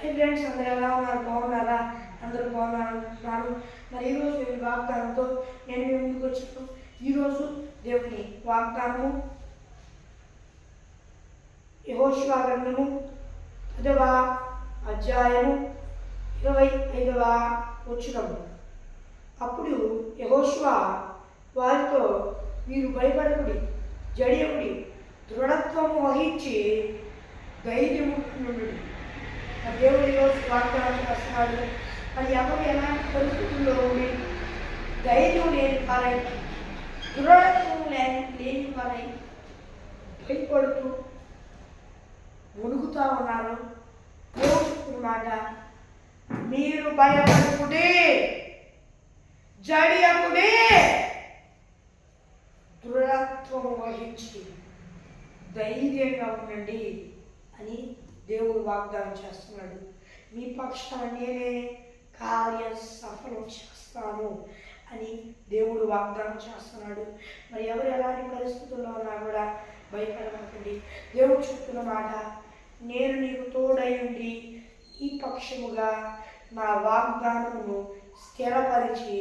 Hi friends అందరూ ఎలా ఉన్నారు? బాగున్నారా? అందరూ బాగున్నారు మరి ఈరోజు నేను వాగ్దానంతో నేను మీ ముందుకు వచ్చాను. ఈరోజు దేవుని వాగ్దానము యహోశివా గ్రంథము పదవ అధ్యాయము ఇరవై ఐదవ వచ్చినము అప్పుడు యహోశివ వారితో మీరు భయపడకుడి జడియకుడి దృఢత్వము వహించి ధైర్యము నుండి ఆ దేవుడు వాగ్దానం చేస్తున్నాడు. మరి ఎవరు ఎలాంటి పరిస్థితుల్లో ఉండి ధైర్యం లేని వారై దృఢత్వం లేని లేని వారై భయపడుతూ మునుగుతా ఉన్నారు. దేవుడు మాట మీరు భయపడుకుడే జడియకుడే దృఢత్వం వహించి ధైర్యంగా ఉండండి అని దేవుడు వాగ్దానం చేస్తున్నాడు. మీ పక్షాన నేనే కార్యం సఫలం చేస్తాను అని దేవుడు వాగ్దానం చేస్తున్నాడు. మరి ఎవరు ఎలాంటి పరిస్థితుల్లో ఉన్నా కూడా భయపడకండి. దేవుడు చెప్తున్న మాట నేను నీకు తోడై ఉండి ఈ పక్షముగా నా వాగ్దానమును స్థిరపరిచి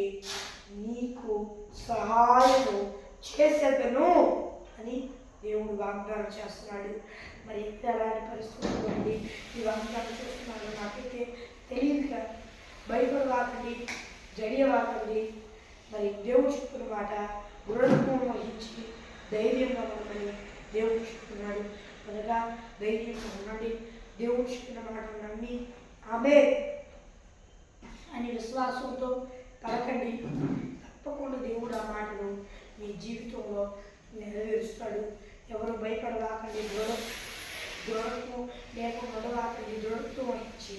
నీకు సహాయము చేసేదను అని దేవుడు వాగ్దానం చేస్తున్నాడు. మరి ఎలాంటి పరిస్థితులు ఉంది ఈ వాగ్దానం చేస్తున్నాడు నాకైతే తెలియదు కదా. జడియ వాతావరీ మరి దేవుడు చెప్పిన మాట దృఢత్వం వహించి ధైర్యంగా ఉండమని దేవుడు చెప్తున్నాడు. అనగా ధైర్యంగా ఉండండి. దేవుడు చెప్పిన మాట నమ్మి ఆమె అని విశ్వాసంతో పలకండి. తప్పకుండా దేవుడు ఆ మాటను మీ జీవితంలో నెరవేరుస్తాడు. ఎవరు భయపడవాకండి దృఢ దృఢత్వం లేకుండా ఉండవాకండి దృఢత్వం వహించి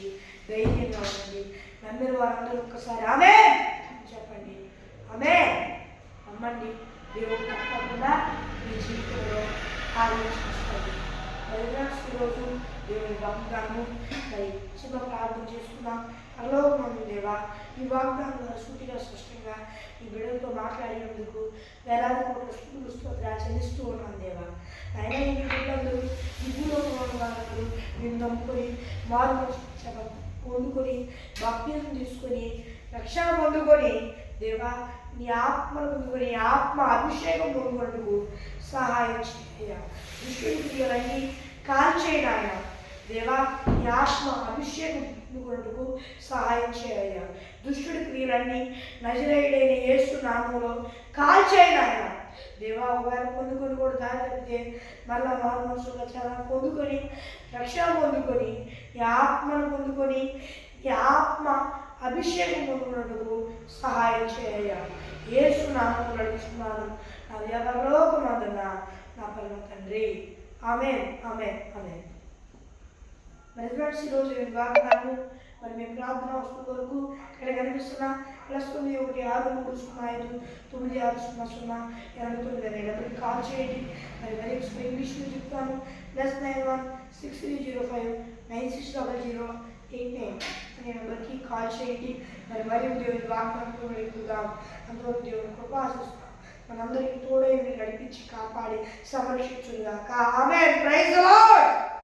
ధైర్యంగా ఉండండి. నమ్మిన వారందరూ ఒక్కసారి ఆమె చెప్పండి. ఆమె నమ్మండి. దేవుడు తప్పకుండా మీ జీవితంలో కార్యం చేస్తాడు పరిగ్రామ్స్ ఈరోజు దేవుని వాగ్దానము మరి చిన్న ప్రార్థన చేసుకున్నాం పరలోకమందు దేవా ఈ వాగ్దానం సూటిగా స్పష్టంగా బిడ్డలతో మాట్లాడినందుకు వేలాది కోట్ల స్థుతులు స్తోత్రాలు చెల్లిస్తూ ఉన్నాను దేవా. ఆయన ఈ బిడ్డలందరూ ఈ వాళ్ళు ఉన్న నేను నమ్ముకొని మార్పు పొందుకొని భక్తిని తీసుకొని రక్షణ పొందుకొని దేవా నీ ఆత్మ పొందుకొని ఆత్మ అభిషేకం పొందుకున్నట్టుకు సహాయం చేయ దుష్టుడి క్రియలన్నీ కాల్చేయను దేవా నీ ఆత్మ అభిషేకం పొందుకున్నట్టుకు సహాయం చేయ దుష్టుడి క్రియలన్నీ నజరేయుడైన యేసు నామంలో కాల్చేయను దేవా ఒకవేళ పొందుకొని కూడా దారి తప్పితే మళ్ళా మారు మనసులో చాలా పొందుకొని రక్షణ పొందుకొని ఈ ఆత్మను పొందుకొని ఈ ఆత్మ అభిషేకం పొందుకున్నందుకు సహాయం చేయ యేసు నామం నడుచుకున్నాను. నా వ్యవలోకమందున నా పరమ తండ్రి. ఆమె ఆమె ఆమె మరి ఫ్రెండ్స్ ఈరోజు నేను మరి మేము ప్రార్థన వస్తున్న వరకు ఇక్కడ కనిపిస్తున్న ప్లస్ తొమ్మిది ఒకటి ఆరు మూడు సున్నా ఐదు తొమ్మిది ఆరు సున్నా సున్నా ఎనభై తొమ్మిది అనే డబ్బులు కాల్ చేయండి. మరి మరి ఇంగ్లీష్లో చెప్తాను. Plus nine one six three zero five nine six double zero eight nine అనే నెంబర్కి కాల్ చేయండి. మరి మరియు దేవుని వాగ్దానంతో వెళ్తుందాం. అంతవరకు దేవుని కృప ఆశిస్తాం మనందరికీ తోడై నడిపించి కాపాడి సంరక్షించుగా ఆమె ప్రైజ్